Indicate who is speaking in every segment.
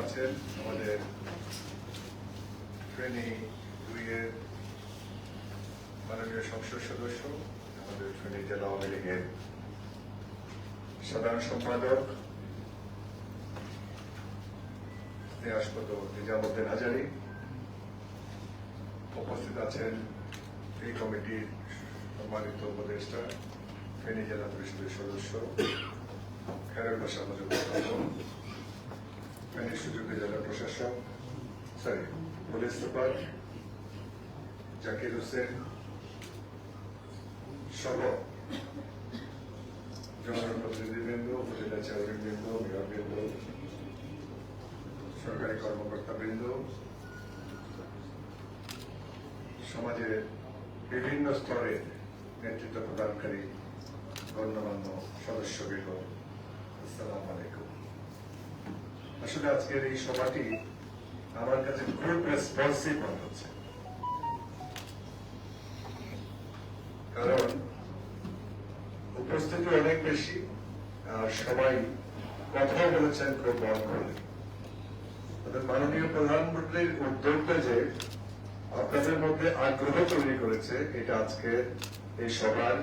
Speaker 1: আছেন আমাদের ফেনী দুইয়ের মাননীয় সংসদ সদস্য, আমাদের ফেনী জেলা আওয়ামী লীগের সাধারণ সম্পাদক স্নেহাসপদ নিজামুদ্দিন হাজারি উপস্থিত আছেন এই কমিটির সম্মানিত উপদেষ্টা ফেনী জেলা পরিষদের সদস্য, খেরার বাসা প্রশাসক সরি পুলিশ জাকির হোসেন সহ জনপ্রতিনিধিবৃন্দ উপজেলা চেয়ারম্যানবৃন্দ মেয়রবৃন্দ সরকারি কর্মকর্তাবৃন্দ সমাজের বিভিন্ন স্তরে নেতৃত্ব প্রদানকারী গণ্যমান্য সদস্যবৃন্দ আসসালামু আলাইকুম আসলে আজকের এই সভাটি আমার কাছে খুব রেসপন্সিভ মনে হচ্ছে। কারণ উপস্থিতি অনেক বেশি, আর সবাই কথাও বলেছেন খুব বড় করে। মাননীয় প্রধানমন্ত্রীর উদ্যোগটা যে আপনাদের মধ্যে আগ্রহ তৈরি করেছে, এটা আজকে এই সভার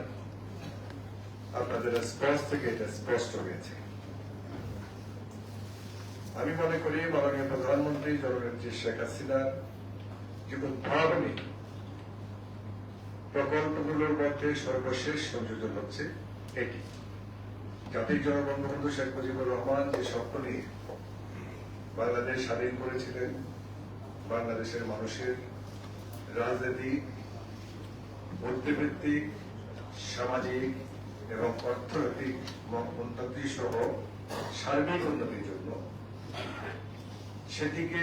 Speaker 1: আপনাদের স্পষ্ট থেকে এটা স্পষ্ট হয়েছে। আমি মনে করি মাননীয় প্রধানমন্ত্রী জননেত্রী শেখ হাসিনার যে উদ্ভাবনী প্রকল্পগুলোর মধ্যে সর্বশেষ সংযোজন হচ্ছে এটি। জাতির জনবঙ্গবন্ধু শেখ মুজিবুর রহমান যে স্বপ্ন নিয়ে বাংলাদেশ স্বাধীন করেছিলেন, বাংলাদেশের মানুষের রাজনৈতিক বুদ্ধিবৃত্তিক, সামাজিক এবং অর্থনৈতিক উন্নতি সহ সার্বিক উন্নতির জন্য সেটিকে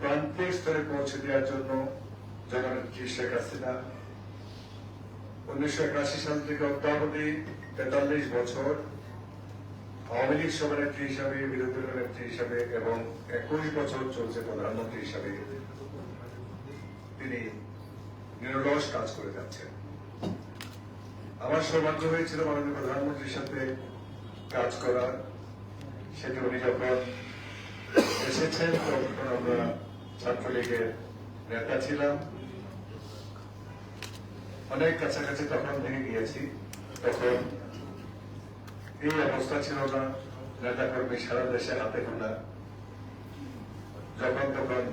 Speaker 1: প্রান্তিক স্তরে পৌঁছে দেওয়ার জন্য জননেত্রী শেখ হাসিনা উনিশশো একাশি সাল থেকে অদ্যাবধি তেতাল্লিশ বছর আওয়ামী লীগ সভানেত্রী হিসাবে, বিরোধী দলের নেত্রী হিসাবে এবং একুশ বছর চলছে প্রধানমন্ত্রী হিসাবে তিনি নিরলস কাজ করে যাচ্ছেন। আমার সৌভাগ্য হয়েছিল মাননীয় প্রধানমন্ত্রীর সাথে কাজ করার। সেটি উনি যখন এসেছেন তখন আমরা ছাত্রলীগের নেতা ছিলাম। অনেক কাছাকাছি তখন থেকে গিয়েছি। তখন এই অবস্থা ছিল না নেতা কর্মী সারা দেশে হাতে গোনা। যখন তখন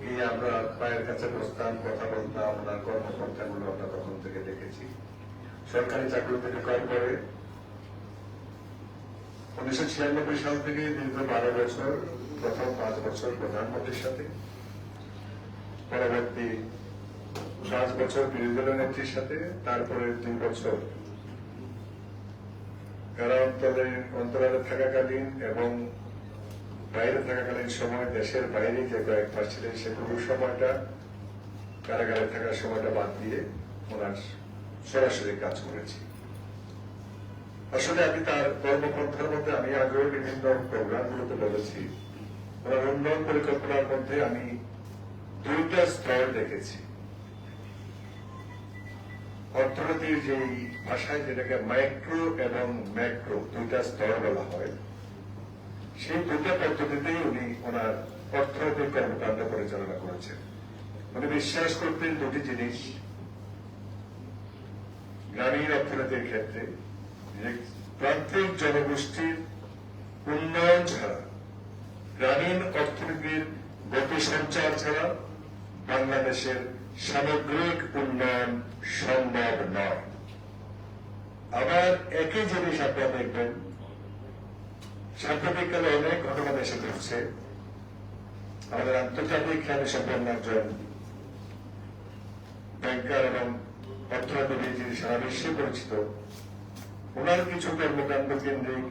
Speaker 1: গিয়ে আমরা পায়ের কাছে বসতাম, কথা বলতাম ওনার কর্মকর্তাগুলো আমরা তখন থেকে দেখেছি। সরকারি চাকরিতে ঢোকার পরে উনিশশো ছিয়ানব্বই সাল থেকে দীর্ঘ বারো বছর, প্রথম পাঁচ বছর প্রধানমন্ত্রীর সাথে। পরবর্তী পাঁচ বছর বিরোধী দলের নেত্রীর সাথে, তারপরে দুই বছর কারান্তরে অন্তরালে থাকাকালীন এবং বাইরে থাকাকালীন সময় দেশের বাইরে যে কয়েক মাস ছিলেন সে পুরো সময়টা, কারাগারে থাকার সময়টা বাদ দিয়ে ওনার সরাসরি কাজ করেছি। আসলে আমি তার কর্মপন্থার মধ্যে আমি আগেও বিভিন্ন প্রোগ্রামগুলোতে বলেছি ওনার উন্নয়ন পরিকল্পনার মধ্যে আমি দুইটা স্তর দেখেছি। অর্থনীতির যে ভাষায় যেটাকে মাইক্রো এবং ম্যাক্রো দুইটা স্তর বলা হয়, সেই দুটা পদ্ধতিতেই উনি ওনার অর্থনৈতিক কর্মকাণ্ড পরিচালনা করেছেন। উনি বিশ্বাস করতেন দুটি জিনিস, গ্রামীণ অর্থনীতির ক্ষেত্রে প্রান্তিক জনগোষ্ঠীর উন্নয়ন ছাড়া গ্রামীণ অর্থনীতির গতি সঞ্চার ছাড়া বাংলাদেশের সামগ্রিক উন্নয়ন সম্ভব নয়। আবার একই জিনিস আপনারা দেখবেন, সাম্প্রতিককালে অনেক ঘটনা দেশে ঘটছে আমাদের আন্তর্জাতিক খ্যাতি সম্পন্ন একজন ব্যাংকার এবং অর্থনীতিবিদ যিনি সারা বিশ্বে পরিচিত ওনার কিছু কর্মকাণ্ড কেন্দ্রিক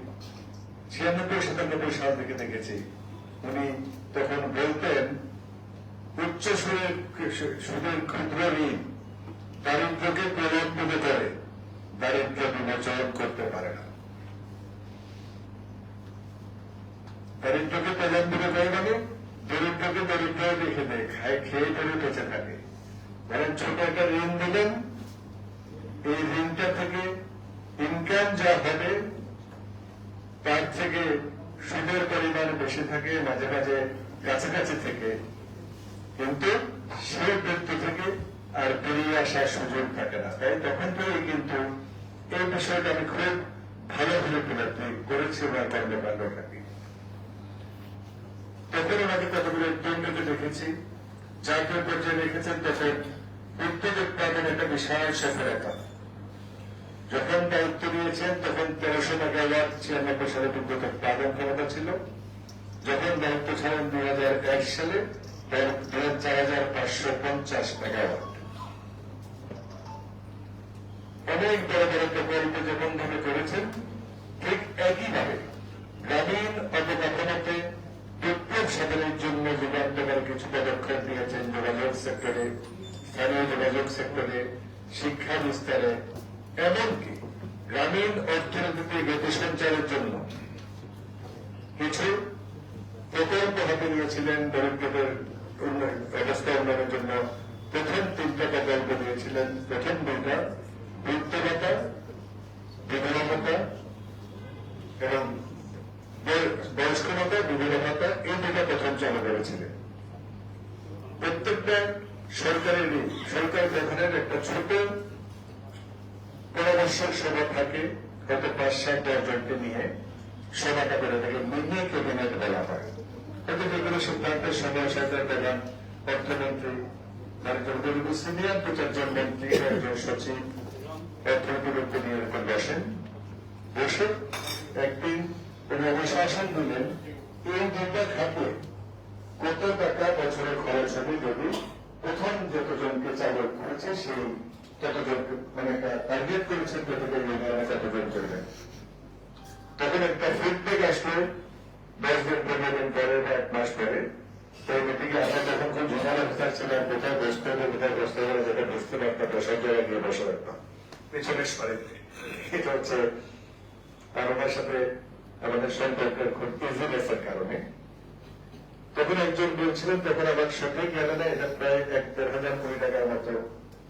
Speaker 1: ছিয়ানব্বই সাতানব্বই সাল থেকে দেখেছি। উনি তখন বলতেন, উচ্চ সুরের সুদের ক্ষুদ্র ঋণ দারিদ্রকে প্রলম্বিত করে। দারিদ্র বিমোচন করতে পারে না। দারিদ্রকে প্রলম্বিত করে মানে? দরিদ্রকে দরিদ্র রেখে দেয়, খায়, খেয়ে পরে বেঁচে থাকে। বরং ছোট একটা ঋণ দিলেন। এই ঋণটা থেকে ইনকাম যা হবে, তার থেকে সুদের পরিমাণ বেশি থাকে, মাঝে মাঝে কাছাকাছি থেকে। কিন্তু সে ব্যক্তি থেকে আর বেরিয়ে আসার সুযোগ থাকে না, তাই তখন থেকেই কিন্তু এই বিষয়টা আমি খুব ভালোভাবে উপলব্ধি করেছি ওনার কর্মকাণ্ডটাকে তখন ওনাকে কতগুলো কেন্দ্রকে দেখেছি জাতীয় পর্যায়ে রেখেছেন, তখন বিদ্যুৎ উৎপাদন একটা বিশাল সফলতা। যখন দায়িত্ব নিয়েছেন তখন তেরোশো মেগাওয়াট ছিয়ানব্বই সালে বিদ্যুৎ উৎপাদন ক্ষমতা ছিল যখন দায়িত্ব ছাড়েন দুই হাজার এক সালে চার হাজার পাঁচশো পঞ্চাশ মেগাওয়াট। অনেক বড় বড় প্রকল্প যখন ভাবে করেছেন, ঠিক একইভাবে গ্রামীণ অবকাঠামোতে বিপ্লব সাধনের জন্য যুগান্তকার কিছু পদক্ষেপ নিয়েছেন যোগাযোগ সেক্টরে, স্থানীয় যোগাযোগ সেক্টরে, শিক্ষা বিস্তারে এমনকি গ্রামীণ অর্থনীতিতে গতি সঞ্চারের জন্য কিছু প্রকল্প হাতে নিয়েছিলেন দরিদ্রদের অবস্থা উন্নয়নের জন্য। প্রথম তিনটা প্রকল্প নিয়েছিলেন প্রথম দুইটা বৃত্তভাতা বিধবা এবং বয়- বয়স্ক ভাতা বিধবা এই দুটা প্রথম চালু করেছিলেন। প্রত্যেকটা সরকারেরই, সরকার গঠনের একটা ছোট পরামর্শক সভা থাকে গত পাঁচ সাত দশ জনকে নিয়ে সভাটা করে থাকে মিনি ক্যাবিনেট বলা হয়। কিন্তু যেগুলো সিদ্ধান্তের সময় সরকার প্রধান অর্থমন্ত্রী দারিদ্র সিনিয়র, দু চারজন মন্ত্রী, একজন সচিব অর্থনীতিবিদ নিয়ে এরকম বসেন। বসে একদিন উনি অনুশাসন দিলেন, এই দুইটা খাতে কত টাকা বছরে খরচ হবে যদি প্রথম যতজনকে চালক করেছে সেই মানে তখন একটা ফিডব্যাক আসলো দশ দিন পনেরো পরে বা এক মাস পরে তো মিটিংয়ে আমরা তখন খুব ঝামেলা ছিলাম কোথায় বসতে হবে, কোথায় বসতে হবে যেটা বুঝতে পারতাম সব জায়গায় গিয়ে বসে রাখতাম পিছনের সারিতে এটা হচ্ছে আর সাথে আমাদের সম্পর্কের খুব ইজিনেসের কারণে। তখন একজন বলছিলেন তখন আমার সঠিক গেলে না, এটা প্রায় এক দেড় হাজার কোটি টাকার মতো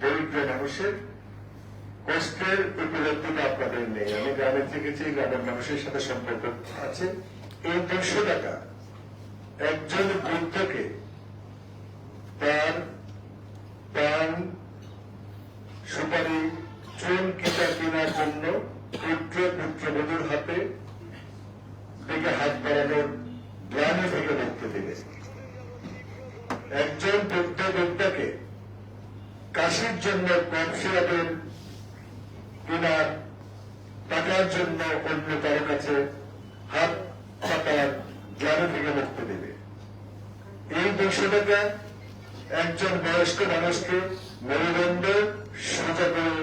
Speaker 1: দরিদ্র মানুষের কষ্টের আমি গ্রামে থেকেছি, গ্রামের সাথে সম্পর্ক আছে। এই দুশো টাকা একজন তার পান সুপারি চুন কিতা কেনার জন্য পুত্র পুত্রবধূর হাতে দিকে হাত বাড়ানোর গ্রামে থেকে মুক্তি দেবে একজন বৃদ্ধ বৃদ্ধাকে কাশির জন্য কফ সিরাপের কেনার টাকার জন্য অন্য কারও কাছে হাত পাতার গ্রামে থেকে মুক্তি দেবে এই দুশো টাকা একজন বয়স্ক মানুষকে মেরুদণ্ড সোজা করে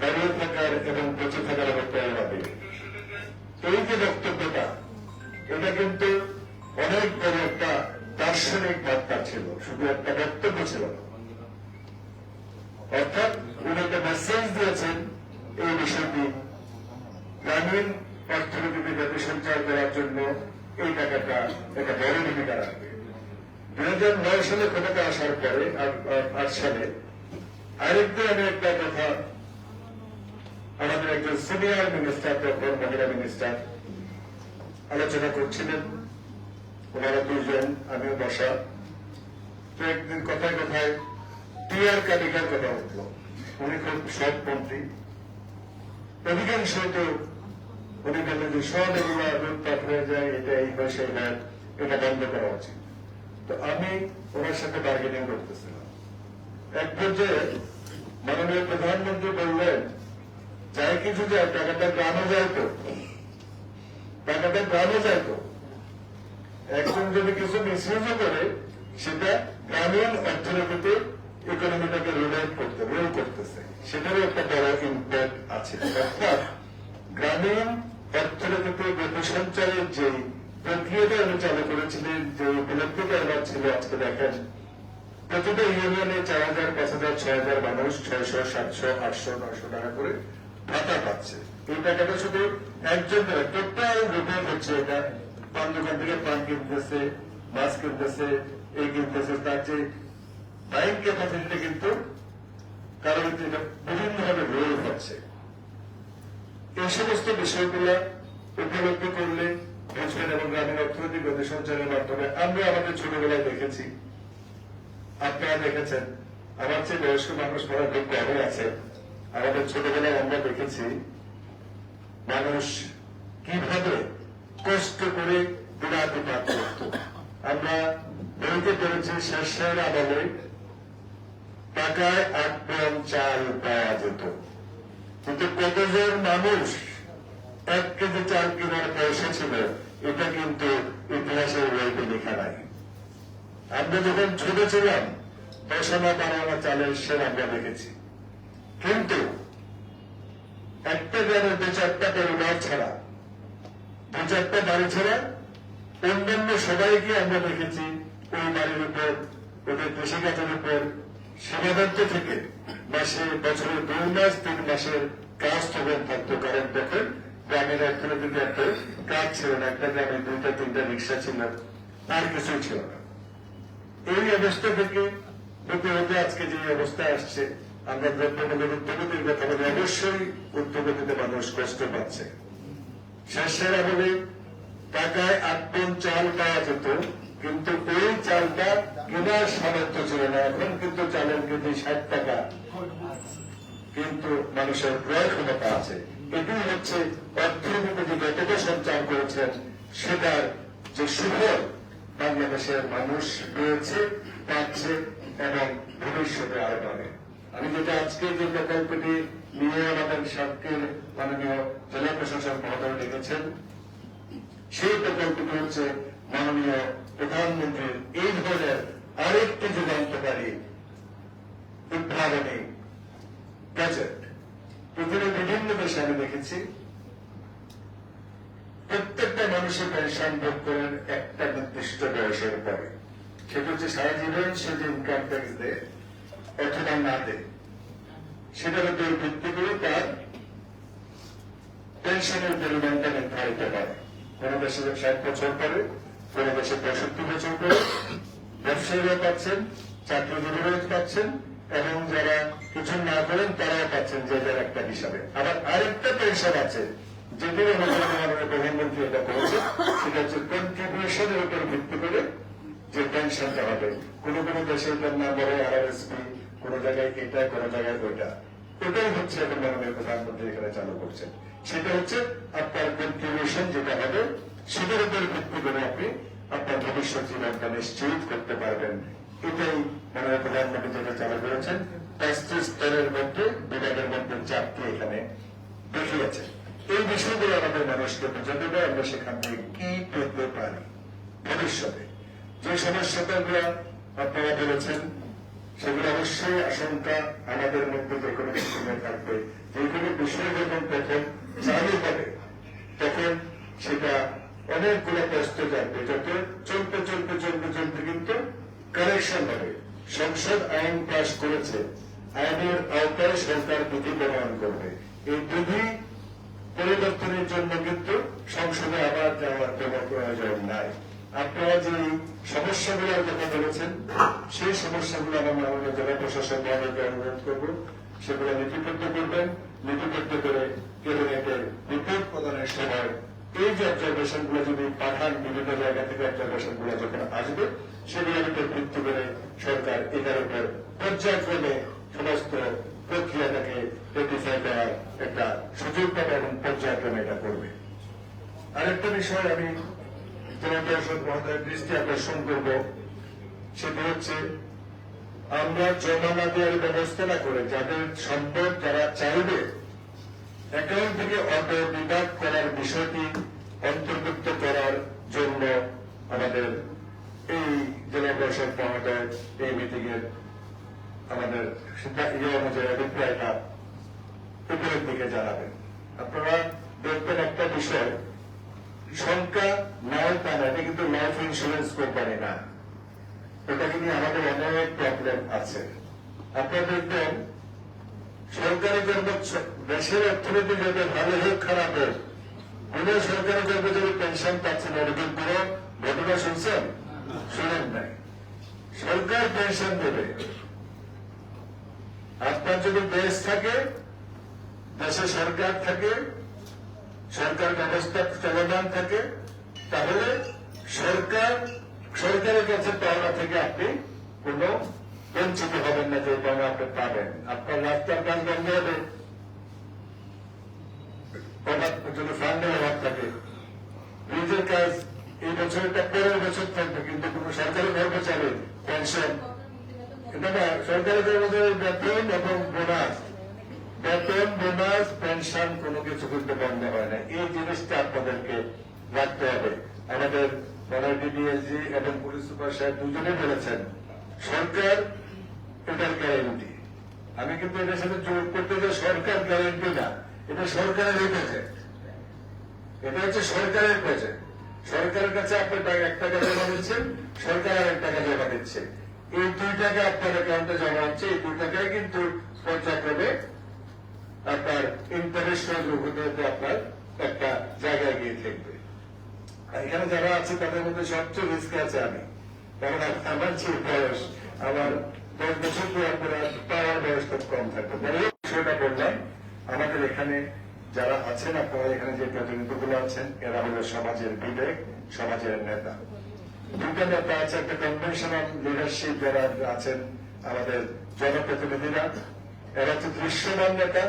Speaker 1: দাঁড়িয়ে থাকার এবং বেঁচে থাকার অবস্থা দেবে। এই যে বক্তব্যটা, এটা কিন্তু অনেক বড় একটা দার্শনিক বার্তা ছিল, শুধু একটা বক্তব্য ছিল অর্থাৎ উনি একটা মেসেজ দিয়েছেন এই বিষয়টি। গ্রামীণ অর্থনীতিতে গতি সঞ্চার করার জন্য এই টাকাটা একটা বড় ভূমিকা রাখবে। দুই হাজার নয় সালে ক্ষমতা আসার পরে, আর- আর- আট সালে, আরেকদিন আমি একটা কথা আমাদের একজন সিনিয়র মিনিস্টার তখন মহিলা মিনিস্টার আলোচনা করছিলেন। ওনারা দুইজন, আমিও বসা। তো একদিন কথায় কথায় টিআর কালিকার কথা উঠল উনি খুব সৎ মন্ত্রী। অধিকাংশ তো উনি বললেন যে সব এগুলো লুটপাট হয়ে যায় এটা এই হয় সেই হয় এটা বন্ধ করা উচিত। তো আমি ওনার সাথে বার্গেনিং করতেছিলাম। এক পর্যায়ে মাননীয় প্রধানমন্ত্রী বললেন যাই কিছু যায় টাকাটা গ্রামে যায় তো। টাকাটা গ্রামে যায় তো। একজন যদি কিছু মিসইউজও করে, সেটা গ্রামীণ অর্থনীতিতে ইকোনমিটাকে রিভাইভ করতে রোল করতেছে। সেটারও একটা বড় ইম্প্যাক্ট আছে। অর্থাৎ গ্রামীণ অর্থনীতিতে গতি সঞ্চারের যে প্রক্রিয়াটা চালু করেছিলেন যে উপলব্ধিটা আমার ছিল আজকে দেখেন। প্রতিটা ইউনিয়নে চার হাজার, পাঁচ হাজার, ছয় হাজার মানুষ ছয়শো, সাতশো, আটশো, নয়শো টাকা করে ভাতা পাচ্ছে। এই টাকাটা শুধু একজন টোটাল রূপে হচ্ছে এটা। পান দোকান থেকে পান কিনতেছে মাছ কিনতেছে, এই কিনতেছে, তার যে বাইক ক্যাপাসিটিটা কিন্তু কারণ এটা বিভিন্নভাবে রোল হচ্ছে। এই সমস্ত বিষয়গুলো উপলব্ধি করলে বুঝবেন এবং গ্রামীণ অর্থনৈতিক গতি সঞ্চারের মাধ্যমে আমরা আমাদের ছোটবেলায় দেখেছি। আপনারা দেখেছেন, আমার চেয়ে বয়স্ক মানুষ পড়া খুব কমই আছে। আমাদের ছোটবেলায় আমরা দেখেছি। মানুষ কীভাবে কষ্ট করে বিরাট পাঠ করত। আমরা বলতে পেরেছি, শেষের আমলে টাকায় আট গ্রাম চাল পাওয়া যেত। কিন্তু কতজন মানুষ এক কেজি চাল কেনার পয়সা ছিল, এটা কিন্তু ইতিহাসের বইতে লেখা নাই। আমরা যখন ছোট ছিলাম দশনা বানানা চালের সের আমরা দেখেছি। কিন্তু একটা গ্রামের দু চারটা পরিবার ছাড়া, দু চারটা বাড়ি ছাড়া অন্যান্য সবাইকে আমরা দেখেছি ওই বাড়ির উপর, ওদের কৃষিকাজের উপর সীমাবদ্ধ থেকে মাসে বছরের দুই মাস, তিন মাসের কাজ তখন থাকতো কারণ তখন। গ্রামের অর্থনীতিতে একটা কাজ ছিল না একটা গ্রামে দুইটা তিনটা রিক্সা ছিল আর কিছুই ছিল না এই অবস্থা থেকে হতে হতে আজকে যে অবস্থা আসছে, আমরা দ্রব্যমূল্যের উদ্যোগতির কথা বলে অবশ্যই উদ্যোগতিতে মানুষ কষ্ট পাচ্ছে। শেষের আমলে টাকায় আট টন চাল পাওয়া যেত, কিন্তু ওই চালটা কেনার সামর্থ্য ছিল না। এখন কিন্তু চালের কেজি ষাট টাকা। কিন্তু মানুষের ক্রয় ক্ষমতা আছে। এটি হচ্ছে অর্থনীতি যতটা সঞ্চার করেছেন, সেটার যে সুফল বাংলাদেশের মানুষ পেয়েছে, পাচ্ছে এবং ভবিষ্যতে আরও পাবে। আমি যেটা আজকে যে প্রকল্পটি নিয়ে আমাদের সরকার মাননীয় জেলা প্রশাসক মহোদয় ডেকেছেন, সেই প্রকল্পটি হচ্ছে মাননীয় প্রধানমন্ত্রীর এই ধরনের আরেকটি যুগান্তকারী উদ্ভাবনী প্রজেক্ট পৃথিবীর বিভিন্ন দেশে আমি দেখেছি। প্রত্যেকটা মানুষের পেনশন ভোগ করেন একটা নির্দিষ্ট বয়সের পরে সেটা হচ্ছে সারা জীবন সে যে ইনকাম ট্যাক্স দেয় অথবা না দেয়। সেটার উপর ভিত্তি করে তার পেনশনের পরিমাণটা নির্ধারিত হয় কোন দেশে ষাট বছর পরে, কোন দেশে পঁয়ষট্টি বছর পরে। ব্যবসায়ীরা পাচ্ছেন চাকরিজীবীরা পাচ্ছেন এবং যারা কিছু না করেন তারাও পাচ্ছেন যে একটা হিসাবে। আবার আরেকটা পেনশন আছে। আমাদের প্রধানমন্ত্রী এটা করেছে, সেটা হচ্ছে কন্ট্রিবিউশনের উপর ভিত্তি করে যে হবে। কোন কোন দেশে বলে আরএসপি কোন জায়গায় এটা, কোন জায়গায় ওইটা। হচ্ছে এখন মাননীয় প্রধানমন্ত্রী এখানে চালু করছেন। সেটা হচ্ছে আপনার কন্ট্রিবিউশন যেটা হবে, সেটার উপর ভিত্তি করে আপনি আপনার ভবিষ্যৎ জীবনটা নিশ্চিত করতে পারবেন। এটাই মাননীয় প্রধানমন্ত্রী যেটা চালু করেছেন পাঁচটি স্তরের মধ্যে বিভাগের মধ্যে চারটি এখানে দেখিয়েছে এই বিষয়গুলো আমাদের মানুষকে বোঝাতে হবে, আমরা সেখান থেকে কি পেতে পারি ভবিষ্যতে। যে সমস্যাটা আপনারা বলেছেন, সেগুলো অবশ্যই আশঙ্কা আমাদের মধ্যে যে কোনো সময় থাকবে। যে কোনো বিষয় যখন প্রথম চালু হবে, তখন সেটা অনেকগুলো কষ্ট যাবে যত চলতে চলতে চলতে চলতে কিন্তু কারেকশন হবে। সংসদ আইন পাশ করেছে, আইনের আওতায় সরকার বিধি প্রণয়ন করবে। এই বিধি পরিবর্তনের জন্য কিন্তু সংসদে আবার যাওয়ার কোনো প্রয়োজন নাই। আপনারা যে সমস্যাগুলোর কথা বলেছেন, সেই সমস্যাগুলো আমার মাননীয় জেলা প্রশাসন মহোদয়কে অনুরোধ করব, সেগুলো লিপিবদ্ধ করবেন। লিপিবদ্ধ করে ক্যাবিনেটের রিপোর্ট প্রদানের সময় এই যে অবজারভেশনগুলো যদি পাঠান বিভিন্ন জায়গা থেকে অবজারভেশনগুলো যখন আসবে সেগুলোর উপর করে সরকার এটার উপর পর্যায়ক্রমে সমস্ত প্রক্রিয়াটাকে রেটিফাই করার একটা সুযোগ পাবে এবং পর্যায়ক্রমে এটা করবে। আরেকটা বিষয় আমি পরিষদ মহোদয়ের দৃষ্টি আকর্ষণ করব, সেটা হচ্ছে আমরা জমা না দেওয়ার ব্যবস্থা না করে যাদের সম্পদ যারা চাইবে অ্যাকাউন্ট থেকে অটো বিভাগ করার বিষয়টি অন্তর্ভুক্ত করার জন্য আমাদের জেলা পরিষদ এই আমাদের ইয়ে অনুযায়ী উপরের দিকে জানাবেন আপনারা দেখবেন একটা বিষয় সংখ্যা নয় তা না এটা কিন্তু লাইফ ইন্স্যুরেন্স কোম্পানি না আমাদের অনেক প্রবলেম আছে আপনারা দেখবেন সরকারি কর্মচারী দেশের অর্থনীতি যদি ভালো হোক খারাপ হোক সরকারি কর্মচারী পেনশন পাচ্ছে না এরকম ঘটনা শুনছেন শুনেন নাই সরকার পেনশন দেবে। আপনার যদি দেশ থাকে, দেশে সরকার থাকে, সরকার ব্যবস্থা চলমান থাকে, তাহলে সরকার, সরকারের কাছে পাওয়া থেকে আপনি কোন বঞ্চিত হবেন না যে পাওয়া আপনি পাবেন। আপনার রাস্তার কাজ বন্ধ হবে। যদি ফান্ডের অভাব থাকে ব্রিজের কাজ এই বছরটা পরের বছর থাকবে, কিন্তু কোন সরকারি কর্মচারী পেনশন এটা সরকারি কর্মচারীর বেতন এবং বোনাস। বেতন, বোনাস পেনশন কোনো কিছু করতে বন্ধ হয় না। এই জিনিসটা আপনাদেরকে রাখতে হবে। আমাদের মনোজি ডিএসজি এবং পুলিশ সুপার সাহেব দুজনে বলেছেন, সরকার এটার গ্যারেন্টি আমি কিন্তু এটার সাথে যোগ করতে যে সরকার গ্যারেন্টি না, এটা সরকারের প্রজেক্ট এটা হচ্ছে সরকারের প্রজেক্ট সরকারের কাছে আপনি এক টাকা জমা দিচ্ছেন, সরকার আর এক টাকা জমা দিচ্ছে। এই দুই টাকা আপনার অ্যাকাউন্টে জমা হচ্ছে, এই দুই টাকায় কিন্তু পর্যায়ক্রমে আপনার ইন্টারেস্ট হতে আপনার একটা জায়গায় গিয়ে থাকবে। এখানে যারা আছে, তাদের মধ্যে সবচেয়ে রিস্ক আছে আমি। কারণ আমার যে বয়স, আমার দশ বছর পর আপনারা পাওয়ার বয়স খুব কম থাকবে বিষয়টা বললাম। আমাদের এখানে যারা আছেন, আপনারা এখানে যে প্রতিনিধিগুলো আছেন, এরা হলো সমাজের বিবেক, সমাজের নেতা। দুটো নেতা আছে, একটা কনভেনশনাল লিডারশিপ যারা আছেন, আমাদের জনপ্রতিনিধিরা। এরা হচ্ছে দৃশ্যমান নেতা,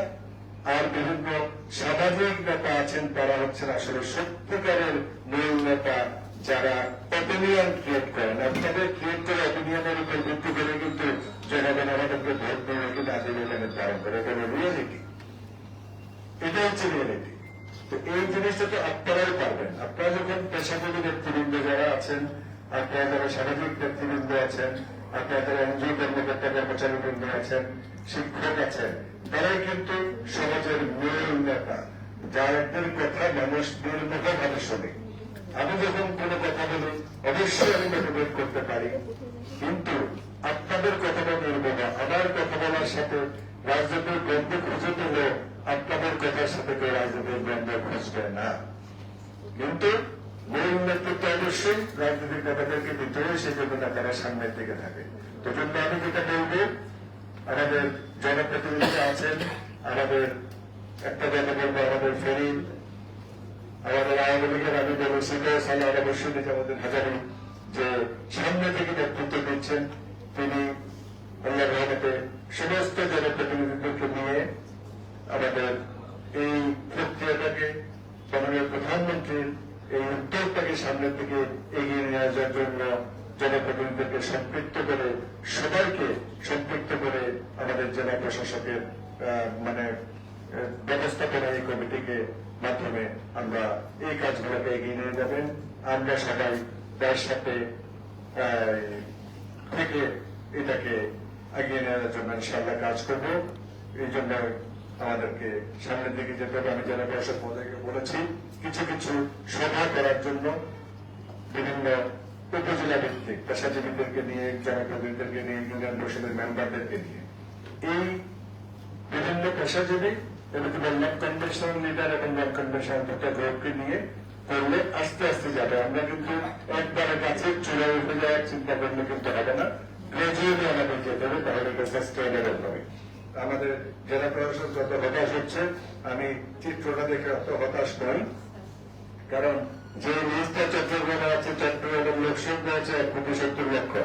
Speaker 1: আর বিভিন্ন সামাজিক নেতা আছেন, তারা হচ্ছেন আসলে সত্যিকারের মূল নেতা যারা অপিনিয়ন ক্রিয়েট করেন। আপনাদের ক্রিয়েট করে অপিনিয়নের উপর ভিত্তি করে কিন্তু জনগণ আমাদেরকে ভোট দেবে কিনা দেবে এটা নির্ধারণ করে। এটা রিয়েলিটি এটা হচ্ছে রিয়েলিটি তো এই জিনিসটা তো আপনারাই পারবেন। আপনারা যখন পেশাজীবী নেতৃবৃন্দ যারা আছেন, আপনারা যারা সামাজিক নেতৃবৃন্দ আছেন, আপনারা যারা এনজিও কর্মকর্তা কর্মচারী বৃন্দ আছেন, শিক্ষক আছেন, তারাই কিন্তু সমাজের মূল নেতা। যাদের কথা মানুষ নির্মোহভাবে শোনে। আমি যখন কোনো কথা বলি, অবশ্যই আমি মোটিভেট করতে পারি। কিন্তু আপনাদের কথাটা বলব না আমার কথা বলার সাথে রাজনীতির গন্ধ খুঁজে পেলে আপনাদের কথার সাথে কেউ রাজনীতির গন্ধ খুঁজবে না। কিন্তু মূল নেতৃত্ব অবশ্যই রাজনৈতিক নেতাদেরকে দিতে হয় সেই জন্য নেতারা সামনের দিকে থাকে। তো জন্য আমি যেটা বলব, আমাদের জনপ্রতিনিধিরা আছেন, আমাদের একটা কথা বলব আমাদের ফেরিন আমাদের আওয়ামী লীগের আমি বলব সিনিয়র সাল্লাহ অবশ্যই নিজামুদ্দিন হাজারি যে সামনে থেকে নেতৃত্ব দিচ্ছেন, তিনি আল্লাহ রহমতে সমস্ত জনপ্রতিনিধিদেরকে নিয়ে আমাদের এই প্রক্রিয়াটাকে মাননীয় প্রধানমন্ত্রীর এই উদ্যোগটাকে সামনের দিকে এগিয়ে নিয়ে আসার জন্য জনপ্রতিনিধিদেরকে সম্পৃক্ত করে, সবাইকে সম্পৃক্ত করে আমাদের জেলা প্রশাসকের মানে ব্যবস্থাপনা এই কমিটিকে মাধ্যমে আমরা এই কাজগুলোকে এগিয়ে নিয়ে যাবেন। আমরা সবাই তার সাথে থেকে এটাকে এগিয়ে নেওয়ার জন্য ইনশাল্লাহ কাজ করব। এই জন্য আমাদেরকে সামনের দিকে যেতে হবে। আমি জেলা প্রশাসক মহোদয়কে বলেছি, কিছু কিছু সভা করার জন্য বিভিন্ন উপজেলা ভিত্তিক পেশাজীবীদেরকে নিয়ে, জনপ্রতিনিধিদেরকে নিয়ে, ইউনিয়ন পরিষদের মেম্বারদেরকে নিয়ে। এই বিভিন্ন পেশাজীবী এবং বললাম কনভেনশনাল লিডার এবং নন কনভেনশনাল দুটা গ্রুপকে নিয়ে করলে আস্তে আস্তে যাবে। আমরা কিন্তু একবারে গাছের চূড়ায় উঠে যাওয়ার চিন্তা করলে কিন্তু হবে না। গ্রাজুয়ালি আমাদের যেতে হবে, তাহলে এটা সাস্টেইনেবল হবে। আমাদের জেলা প্রশাসক যত হতাশ হচ্ছে, আমি চিত্রটা দেখে অত হতাশ নই। কারণ যে লিস্টটা চট্টগ্রামে আছে চট্টগ্রামের লোক সংখ্যা আছে, এক কোটি সত্তর লক্ষ।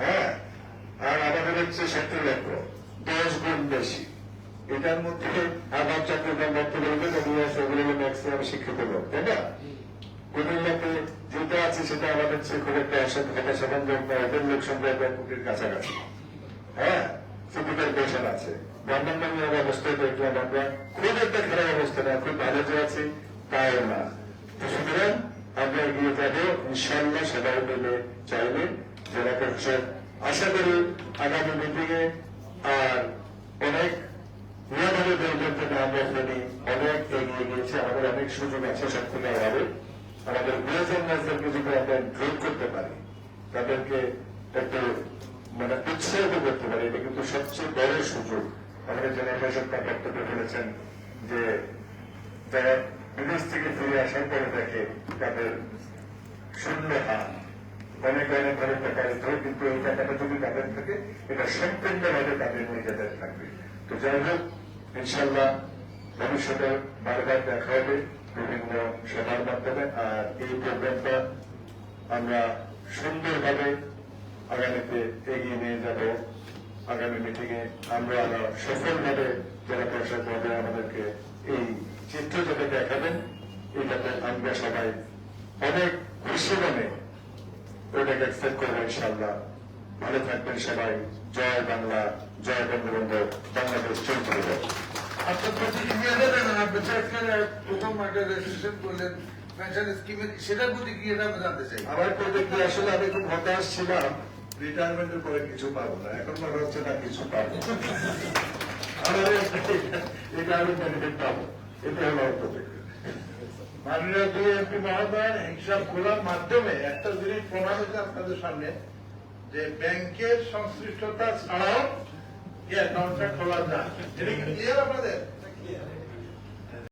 Speaker 1: হ্যাঁ? আর আমাদের হচ্ছে সত্তর লক্ষ। দশ গুণ বেশি। এটার মধ্যে আবার চট্টগ্রাম বক্তব্য নিয়ে আসে ওগুলো ম্যাক্সিমাম শিক্ষিত লোক, তাই না? কুমিল্লাতে যেটা আছে, সেটা আমাদের চেয়ে খুব একটা ওদের লোক সংখ্যা এক কোটির কাছাকাছি। হ্যাঁ? সুবিধার পেশন আছে। ব্রাহ্মণবাড়ির অবস্থায় দেখলাম আমরা খুব একটা খারাপ অবস্থা না? খুব ভালো যে আছি তাও না? তো সুতরাং আমরা এগিয়ে যাব ইনশাল্লাহ সবাই মিলে চাইলে জেলা পরিষদ আশা করি আগামী মিটিংয়ে আর অনেক বলবেন যে আমরা এখানে অনেক এগিয়ে গিয়েছে। আমাদের অনেক সুযোগ আছে থেকে হবে। আমাদের গুরুজন নাচদেরকে যদি আমরা ড্রোন করতে পারি, তাদেরকে একটু মানে উৎসাহিত করতে পারি, এটা কিন্তু সবচেয়ে বড় সুযোগ। আমাদের জেনারেশন বক্তব্য বলেছেন যে, যারা বিদেশ থেকে ফিরে আসার পরে দেখে তাদের শূন্য হাত অনেক অনেক ভাবে টাকা দিতে হয় কিন্তু এই টাকাটা যদি তাদের থাকে, এটা সম্পূর্ণভাবে তাদের নিজেদের থাকবে। তো যাই হোক ইনশাল্লাহ ভবিষ্যতে বারবার দেখা হবে বিভিন্ন সভার মাধ্যমে, আর এই প্রোগ্রামটা আমরা সুন্দরভাবে আগামীতে এগিয়ে নিয়ে যাব। আগামী মিটিংয়ে আমরা আরও সফলভাবে জেলা প্রশাসক মহোদয় আমাদেরকে এই চিত্র যাতে দেখাবেন এটাতে আমরা সবাই অনেক খুশি মনে ওটাকে অ্যাকসেপ্ট করব ইনশাল্লাহ ভালো থাকবেন সবাই। জয় বাংলা জয় বঙ্গবন্ধু। বাংলাদেশ চলতে
Speaker 2: আপনার প্রতিক্রিয়া দেবেন আপনি প্রথম একটা রেজিস্ট্রেশন করলেন পেনশন স্কিমের সেটার প্রতিক্রিয়াটা আমি জানতে চাই।
Speaker 1: আমার প্রতিক্রিয়া আসলে আমি খুব হতাশ ছিলাম। রিটায়ারমেন্টের পরে কিছু পাবো না। এখন মনে হচ্ছে না কিছু পাবো। রিটায়ারমেন্ট বেনিফিট পাবো। হলো
Speaker 2: মাননীয় দুই এমপি মহোদয় হিসাব খোলার মাধ্যমে একটা জিনিস প্রমাণ হচ্ছে আপনাদের সামনে, যে ব্যাংকের সংশ্লিষ্টতা ছাড়াও এই অ্যাকাউন্টটা খোলা যায়? এটা ক্লিয়ার আপনাদের?